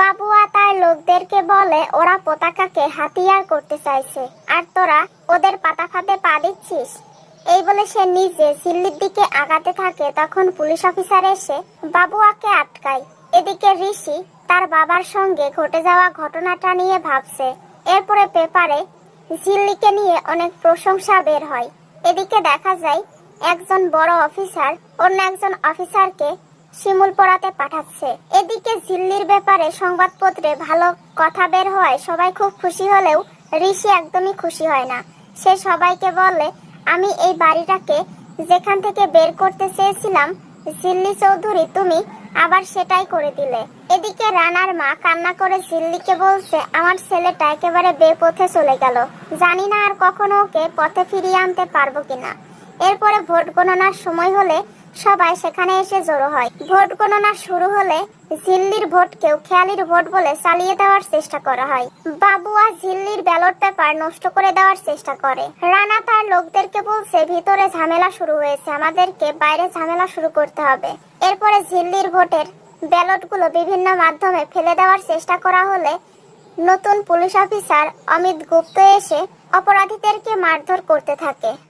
বাবুয়া তার লোকদেরকে বলে, ওরা পতাকাকে হাতিয়ার করতে চাইছে। আর তোরা ওদের পাতা ফাতে পা দিচ্ছিস? এই বলে সে নিজে সিল্লির দিকে আগাতে থাকে। তখন পুলিশ অফিসার এসে বাবুয়াকে আটকায়। এদিকে ঋষি তার বাবার সঙ্গে ঘটে যাওয়া ঘটনাটা নিয়ে ভাবছে। এরপরে পেপারে ঝিল্লিকে নিয়ে অনেক প্রশংসা বের হয়। এদিকে দেখা যায়, একজন বড় অফিসার অন্য একজন অফিসারকে শিমুল পড়াতে পাঠাচ্ছে। এদিকে ঝিল্লির ব্যাপারে সংবাদপত্রে ভালো কথা বের হয় সবাই খুব খুশি হলেও ঋষি একদমই খুশি হয় না। সে সবাইকে বলে, আমি এই বাড়িটাকে যেখান থেকে বের করতে চেয়েছিলাম, ঝিল্লি চৌধুরী, তুমি আবার সেটাই করে দিলে। এদিকে রানার মা কান্না করে ঝিল্লিকে বলছে, আমার ছেলেটা একেবারে বেপথে চলে গেল। জানি না আর কখনো ওকে পথে ফিরিয়ে আনতে পারব কিনা। এরপরে ভোট গণনার সময় হলে সবাই সেখানে এসে জড়ো হয়। ভোট গণনা শুরু হলে ঝিল্লির ভোটকেও খেয়ালির ভোট বলে চালিয়ে দেওয়ার চেষ্টা করা হয়। বাবুয়া ঝিল্লির ব্যালট পেপার নষ্ট করে দেওয়ার চেষ্টা করে। রানা তার লোকদেরকে বলছে, ভিতরে ঝামেলা শুরু হয়েছে, আমাদেরকে বাইরে ঝামেলা শুরু করতে হবে। এরপরে ঝিল্লির ভোটের ব্যালটগুলো বিভিন্ন মাধ্যমে ফেলে দেওয়ার চেষ্টা করা হলে নতুন পুলিশ অফিসার অমিত গুপ্ত এসে অপরাধীদেরকে মারধর করতে থাকে।